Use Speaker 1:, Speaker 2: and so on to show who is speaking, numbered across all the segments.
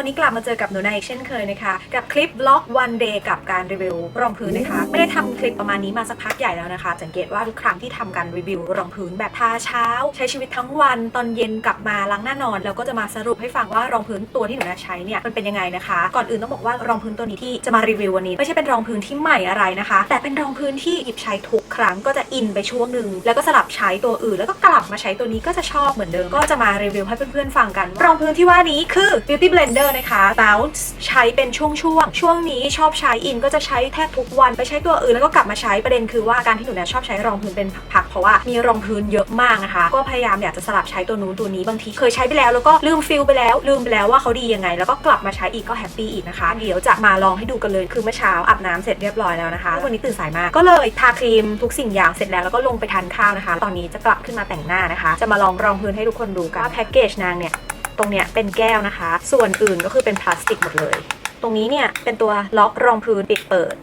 Speaker 1: วัสดีค่ะวันนี้กลับมาเจอกับหนูนาอีกเช่นเคยนะคะ กับคลิปบล็อก one day กับการรีวิวรองพื้นนะคะ ไม่ได้ทำคลิปประมาณนี้มาสักพักใหญ่แล้วนะคะ สังเกตว่าทุกครั้งที่ทำการรีวิวรองพื้นแบบทาเช้า ใช้ชีวิตทั้งวันตอนเย็นกลับมาล้างหน้านอน แล้วก็จะมาสรุปให้ฟังว่ารองพื้นตัวที่หนูนาใช้เนี่ยมันเป็นยังไงนะคะ ก่อนอื่นต้องบอกว่ารองพื้นตัวนี้ที่จะมารีวิววันนี้ ไม่ใช่เป็นรองพื้นที่ใหม่อะไรนะคะ แต่เป็นรองพื้นที่หยิบใช้ทุกครั้งก็จะอินไปช่วงหนึ่งแล้วก็สลับใช้ตัวอื่น แล้วก็กลับมาใช้ตัวนี้ก็จะชอบเหมือนเดิมก็จะมารีวิวให้เพื่อนๆฟังกันรองพื้นที่ว่านี้คือ Beauty Blender นะคะ Bounce ใช้เป็นช่วงๆช่วงนี้ชอบใช้อินก็จะใช้แทบทุกวันไปใช้ตัวอื่นแล้วก็กลับมาใช้ประเด็นคือว่าการที่หนูเนี่ยชอบใช้รองพื้นเป็นพักๆเพราะว่ามีรองพื้นเยอะมากนะคะ ก็พยายามอยากจะสลับใช้ตัวนู้นตัวนี้บางทีเคยใช้ไปแล้วแล้วก็ลืมฟิลไปแล้วลืมไปแล้วว่าเขาดียังไง แล้วก็กลับมาใช้อีกก็แฮปปี้อีกนะคะ เดี๋ยวจะมาลองให้ดูกันเลยคือเมื่อเช้าอาบน้ำเสร็จเรียบร้อยแล้วนะคะวันนี้ตื่นสายมากก็เลยทาครีมทุกสิ่งอย่างเสร็จแล้วแล้วก็ลงไปทานข้าวนะคะ ตอนนี้จะกลับขึ้นมาแต่งหน้านะคะ จะมาลองรองพื้นให้ทุกคนดูกันว่าแพ็กเกจนางเนี่ย ตรงเนี้ยเป็นแก้วนะคะ ส่วนอื่นก็คือเป็นพลาสติกหมดเลย ตรงนี้เนี่ยเป็นตัวล็อกรองพื้นปิดเปิด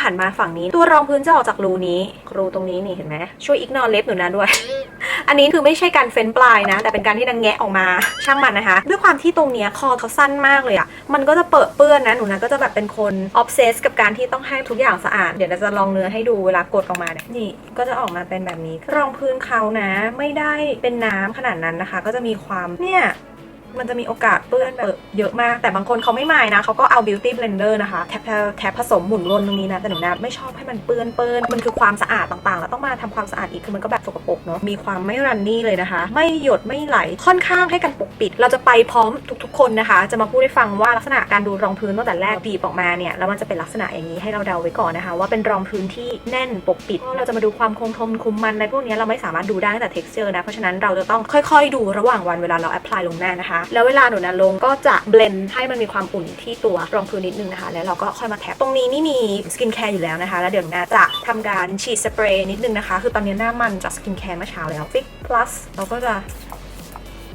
Speaker 1: ผ่านมาฝั่งนี้ ตัวรองพื้นจะออกจากรูนี้รูตรงนี้นี่เห็นไหมช่วยอีกนอเล็บหนูนะด้วย อันนี้คือไม่ใช่การเฟ้นปลายนะ แต่เป็นการที่นางแงะออกมาช่างมันนะคะ ด้วยความที่ตรงเนี้ยคอเขาสั้นมากเลยอะ่ะมันก็จะเปิดเปื้อนนะหนูนะก็จะแบบเป็นคนออฟเซสกับการที่ต้องให้ทุกอย่างสะอาดเดี๋ยวเราจะลองเนื้อให้ดูเวลากดออกมาเนี่ยนี่ก็จะออกมาเป็นแบบนี้รองพื้นเขานะ ไม่ได้เป็นน้ำขนาดนั้นนะคะ ก็จะมีความเนี่ย มันจะมีโอกาสเปื้อนแบบเยอะมาก แต่บางคนเขาไม่มายนะเขาก็เอา beauty blender นะคะแทบแทบผสมหมุนวนตรงนี้นะ แต่หนูนะไม่ชอบให้มันเปื้อนเปื้อนมันคือความสะอาดต่างๆ แล้วต้องมาทำความสะอาดอีกคือมันก็แบบสกปรกเนาะมีความไม่รันนี่เลยนะคะ ไม่หยดไม่ไหลค่อนข้างให้กันปกปิด เราจะไปพร้อมทุกๆ คนนะคะ จะมาพูดให้ฟังว่าลักษณะการดูรองพื้นตั้งแต่แรกบีบออกมาเนี่ยแล้วมันจะเป็นลักษณะอย่างนี้ให้เราเดาไว้ก่อนนะคะ ว่าเป็นรองพื้นที่แน่นปกปิดเราจะมาดูความคงทนคุมมันในพวกนี้เราไม่สามารถดูได้ตั้งแต่ texture นะเพราะฉะนั้นเราจะต้องค่อย ๆ ดูระหว่างวันเวลาเรา apply ลงหน้านะคะแล้วเวลาหนูนะลงก็จะเบลนให้มันมีความอุ่นที่ตัวรองพื้นนิดนึงนะคะ แล้วเราก็ค่อยมาแท็บตรงนี้นี่มีสกินแคร์อยู่แล้วนะคะ แล้วเดี๋ยวหนูนะจะทำการฉีดสเปรย์นิดนึงนะคะ คือตอนนี้หน้ามันจากสกินแคร์เมื่อเช้าแล้วฟิกพลัสเราก็จะ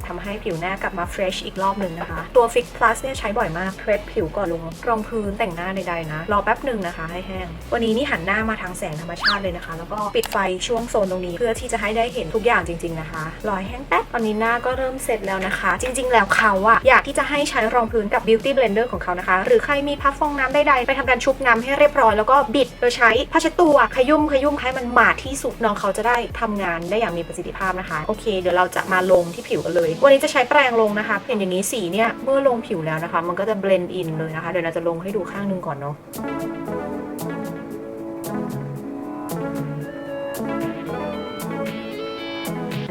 Speaker 1: ทำให้ผิวหน้ากลับมาเฟรชอีกรอบหนึ่งนะคะ ตัว Fix Plus เนี่ยใช้บ่อยมากเครดผิวก่อนลงรองพื้นแต่งหน้าใดๆนะ รอแป๊บหนึ่งนะคะให้แห้ง วันนี้นี่หันหน้ามาทางแสงธรรมชาติเลยนะคะ แล้วก็ปิดไฟช่วงโซนตรงนี้ เพื่อที่จะให้ได้เห็นทุกอย่างจริง ๆนะคะรอให้แห้งแป๊บตอนนี้หน้าก็เริ่มเสร็จแล้วนะคะ จริง ๆ แล้วเขาอะอยากที่จะให้ใช้รองพื้นกับ Beauty Blender ของเขานะคะ หรือใครมีพัฟฟองน้ำใดๆไปทำการชุบน้ำให้เรียบร้อยแล้วก็บิดโดยใช้ผ้าเช็ดตัวขยุ่มขยุ่มให้มันหมาดที่สุดน้องเขาจะได้ทำงานได้อย่างมีประสิทธิภาพนะคะโอเค เดี๋ยวเราจะมาลงที่ผิวกันเลยวันนี้จะใช้แปรงลงนะคะเห็นอย่างนี้สีเนี่ยเมื่อลงผิวแล้วนะคะ มันก็จะเบลนด์อินเลยนะคะ เดี๋ยวเราจะลงให้ดูข้างหนึงก่อนเนาะ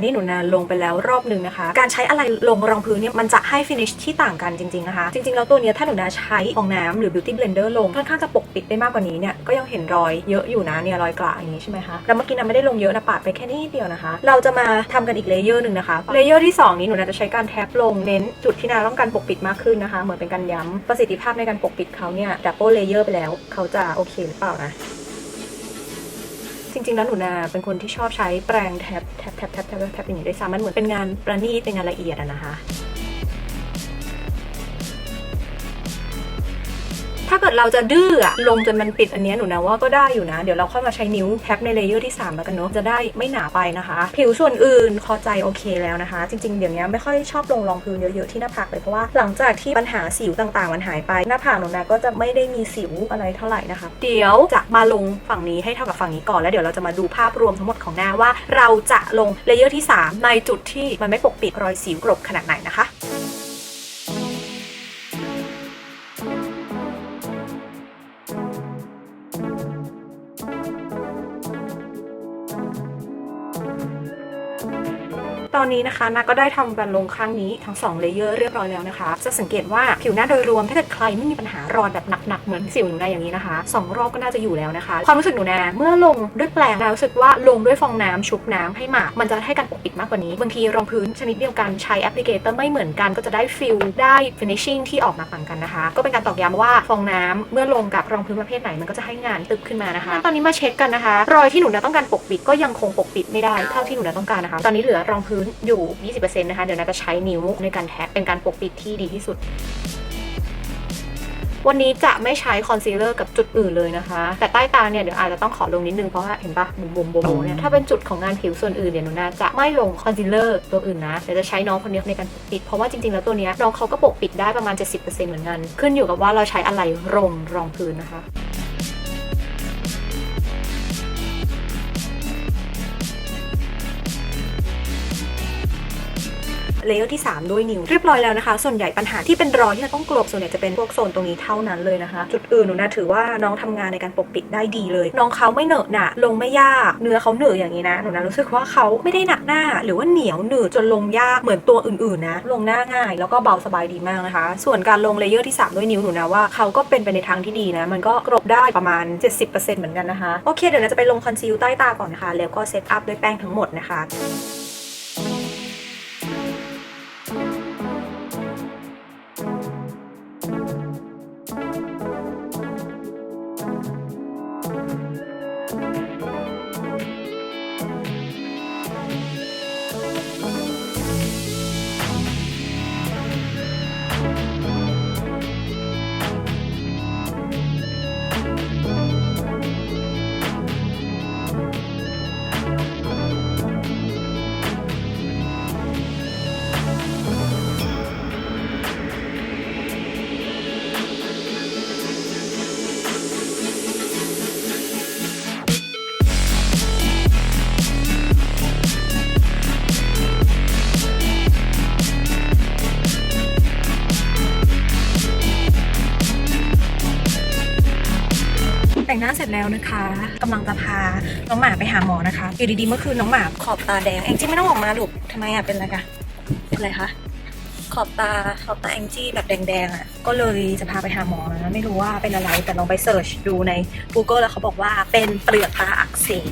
Speaker 1: นี่หนูนาลงไปแล้วรอบหนึ่งนะคะ การใช้อะไรลงรองพื้นเนี่ยมันจะให้ finish ที่ต่างกันจริงๆนะคะ จริงๆแล้วตัวเนี้ยถ้าหนูนาใช้ฟองน้ำหรือ beauty blender ลงค่อนข้างจะปกปิดได้มากกว่านี้เนี่ยก็ยังเห็นรอยเยอะอยู่นะเนี่ยรอยกระอย่างนี้ใช่ไหมคะแล้วเมื่อกี้นาไม่ได้ลงเยอะนะปาดไปแค่นิดเดียวนะคะ เราจะมาทำกันอีกเลเยอร์หนึ่งนะคะเลเยอร์ที่สองนี้หนูนาจะใช้การแท็บลงเน้นจุดที่นาต้องการปกปิดมากขึ้นนะคะ เหมือนเป็นการย้ำประสิทธิภาพในการปกปิดเขาเนี่ยดับเบิลเลเยอร์ไปแล้วเขาจะโอเคหรือเปล่านะ จริงๆ แล้วหนูนาเป็นคนที่ชอบใช้แปรงแท็บแท็บแท็บแท็บแท็บแท็บอย่างนี้ด้วยซ้ำมันเหมือนเป็นงานประณีตเป็นงานละเอียดอะนะคะ ถ้าเกิดเราจะดื้ออะลงจนมันปิดอันเนี้ยหนูนะว่าก็ได้อยู่นะ เดี๋ยวเราค่อยมาใช้นิ้วแท็บในเลเยอร์ที่ 3 แล้วกันเนาะจะได้ไม่หนาไปนะคะ ผิวส่วนอื่นพอใจโอเคแล้วนะคะ จริงๆเดี๋ยวนี้ไม่ค่อยชอบลงรองพื้นเยอะๆที่หน้าผากเลยเพราะว่าหลังจากที่ปัญหาสิวต่างๆ มันหายไปหน้าผากหนูนะก็จะไม่ได้มีสิวอะไรเท่าไหร่นะคะ เดี๋ยวจะมาลงฝั่งนี้ให้เท่ากับฝั่งนี้ก่อนแล้วเดี๋ยวเราจะมาดูภาพรวมทั้งหมดของหน้าว่า เราจะลงเลเยอร์ที่ 3 ในจุดที่มันไม่ปกปิดรอยสิวกรบขนาดไหนนะคะ ตอนนี้นะคะนาก็ได้ทำการลงข้างนี้ทั้ง2เลเยอร์เรียบร้อยแล้วนะคะจะสังเกตว่าผิวหน้าโดยรวมถ้าเกิดใครไม่มีปัญหารอยแบบหนักๆเหมือนสิวหนูนาอย่างนี้นะคะสองรอบก็น่าจะอยู่แล้วนะคะ ความรู้สึกหนูนาเมื่อลงด้วยแปรงนารู้สึกว่าลงด้วยฟองน้ำชุบน้ำให้หมาดมันจะให้การปกปิดมากกว่านี้บางทีรองพื้นชนิดเดียวกันใช้แอปพลิเคเตอร์ไม่เหมือนกันก็จะได้ฟิลได้ finishing ที่ออกมาต่างกันนะคะ ก็เป็นการตอกย้ำว่าฟองน้ำเมื่อลงกับรองพื้นประเภทไหนมันก็จะให้งานตึบขึ้นมานะคะ ตอนนี้มาเช็คกันนะคะ รอยที่หนูนาต้องการปกปิดก็ยังคงปกปิดไม่ได้เท่าที่หนูนาต้องการนะคะ ตอนนี้เหลือรองพื้นอยู่ 20%นะคะ เดี๋ยวนาจะใช้นิ้วในการแท็บเป็นการปกปิดที่ดีที่สุด วันนี้จะไม่ใช้คอนซีลเลอร์กับจุดอื่นเลยนะคะ แต่ใต้ตาเนี่ยเดี๋ยวอาจจะต้องขอลงนิดนึงเพราะว่าเห็นปะบุ๋มบุ๋มบุ๋มเนี่ยถ้าเป็นจุดของงานผิวส่วนอื่นเนี่ยหนูน่าจะไม่ลงคอนซีลเลอร์ตัวอื่นนะเดี๋ยวจะใช้น้องคนนี้ในการปกปิด เพราะว่าจริงๆแล้วตัวเนี้ยน้องเขาก็ปกปิดได้ประมาณ 70%เหมือนกัน ขึ้นอยู่กับว่าเราใช้อะไรรองรองพื้นนะคะ เลเยอร์ที่ 3 ด้วยนิ้ว เรียบร้อยแล้วนะคะ ส่วนใหญ่ปัญหาที่เป็นรอยที่เราต้องกลบส่วนใหญ่จะเป็นพวกโซนตรงนี้เท่านั้นเลยนะคะ จุดอื่นหนูนะถือว่าน้องทำงานในการปกปิดได้ดีเลย น้องเขาไม่เหนอะหนะลงไม่ยากเนื้อเขาเหนืออย่างนี้นะหนูนะรู้สึกว่าเขาไม่ได้หนักหน้า หรือว่าเหนียวหนืดจนลงยากเหมือนตัวอื่นๆนะลงหน้าง่าย แล้วก็เบาสบายดีมากนะคะ ส่วนการลงเลเยอร์ที่ 3 ด้วยนิ้วหนูนะว่าเขาก็เป็นไปในทางที่ดีนะ มันก็กลบได้ประมาณ 70%เหมือนกันนะคะโอเคเดี๋ยวเราจะไปลงคอนซีลใต้ตาก่อนนะคะ แล้วก็เซตอัพด้วยแป้งทั้งหมดนะคะ แล้วนะคะกำลังจะพาน้องหมาไปหาหมอนะคะอยู่ดีๆเมื่อคืนน้องหมาขอบตาแดงแองจี้ไม่ต้องออกมาลูกทำไมอะเป็นอะไรกะเป็นอะไรคะขอบตาขอบตาแองจี้แบบแดงๆอะ ก็เลยจะพาไปหาหมอนะไม่รู้ว่าเป็นอะไรแต่ลองไปเสิร์ชดูใน Google แล้วเขาบอกว่าเป็นเปลือกตาอักเสบ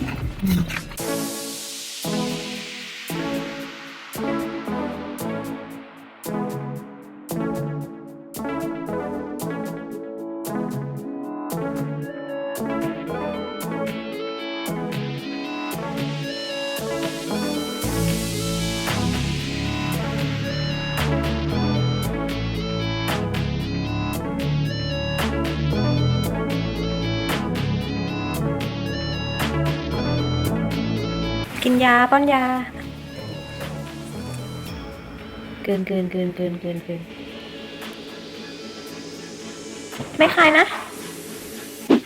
Speaker 1: ยาป้อนยา เกินเกินเกินเกินเกินเกินไม่คลายนะ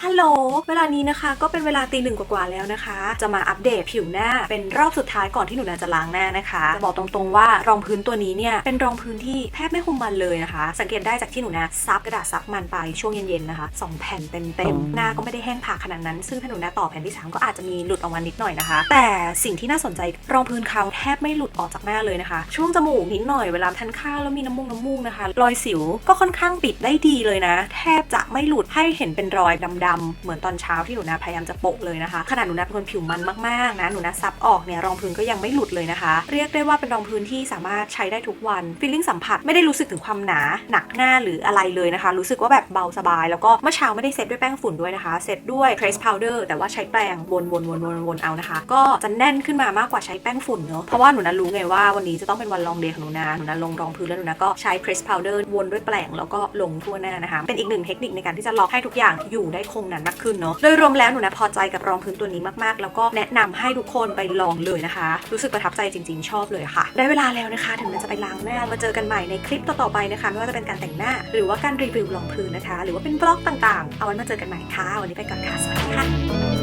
Speaker 1: ฮัลโหล เวลานี้นะคะ ก็เป็นเวลาตีหนึ่งกว่าๆแล้วนะคะ จะมาอัปเดตผิวหน้า เป็นรอบสุดท้ายก่อนที่หนูนาจะล้างหน้านะคะจะบอกตรงๆว่ารองพื้นตัวนี้เนี่ยเป็นรองพื้นที่แทบไม่คุมมันเลยนะคะ สังเกตได้จากที่หนูนาซับกระดาษซับมันไปช่วงเย็นๆนะคะสองแผ่นเต็มๆหน้าก็ไม่ได้แห้งผากขนาดนั้น ซึ่งถ้าหนูนาต่อแผ่นที่สามก็อาจจะมีหลุดออกมานิดหน่อยนะคะ แต่สิ่งที่น่าสนใจรองพื้นเขาแทบไม่หลุดออกจากหน้าเลยนะคะ ช่วงจมูกนิดหน่อยเวลาทานข้าวแล้วมีน้ำมูกน้ำมูกนะคะ รอยสิวก็ค่อนข้างปิดได้ดีเลยนะ แทบจะไม่หลุดให้เห็นเป็นรอยดำๆเหมือนตอนเช้าที่หนูนาพยายามจะโปะเลยนะคะขนาดหนูนาเป็นคนผิวมันมากๆนะหนูนาซับออกเนี่ยรองพื้นก็ยังไม่หลุดเลยนะคะ เรียกได้ว่าเป็นรองพื้นที่สามารถใช้ได้ทุกวันฟีลลิ่งสัมผัสไม่ได้รู้สึกถึงความหนาหนักหน้าหรืออะไรเลยนะคะ รู้สึกว่าแบบเบาสบาย แล้วก็เมื่อเช้าไม่ได้เซตด้วยแป้งฝุ่นด้วยนะคะเซตด้วย trace powder แต่ว่าใช้แปรงวนวนวนวนวนเอานะคะ ก็จะแน่นขึ้นมามากกว่าใช้แป้งฝุ่นเนอะเพราะว่าหนูนารู้ไงว่าวันนี้จะต้องเป็นวันลองเดย์ของหนูนาหนูนาลงรองพื้นแล้วหนูนาก็ใช้ trace powder วนด้วยแปรงแล้วก็ลงทั่วหน้านะคะ เป็นอีกหนึ่งเทคนิคในการที่จะล็อกให้ทุกอย่างอยู่ได้คงนานมากขึ้นเนาะโดยรวมแล้วหนูนะพอใจกับรองพื้นตัวนี้มากๆ แล้วก็แนะนำให้ทุกคนไปลองเลยนะคะ รู้สึกประทับใจจริง ๆ ชอบเลยค่ะ ได้เวลาแล้วนะคะ ถึงมันจะไปล้างหน้ามาเจอกันใหม่ในคลิปต่อๆไปนะคะไม่ว่าจะเป็นการแต่งหน้า หรือว่าการรีวิวรองพื้นนะคะ หรือว่าเป็นบล็อกต่างๆ เอาไว้มาเจอกันใหม่ค่ะวันนี้ไปก่อนค่ะสวัสดีค่ะ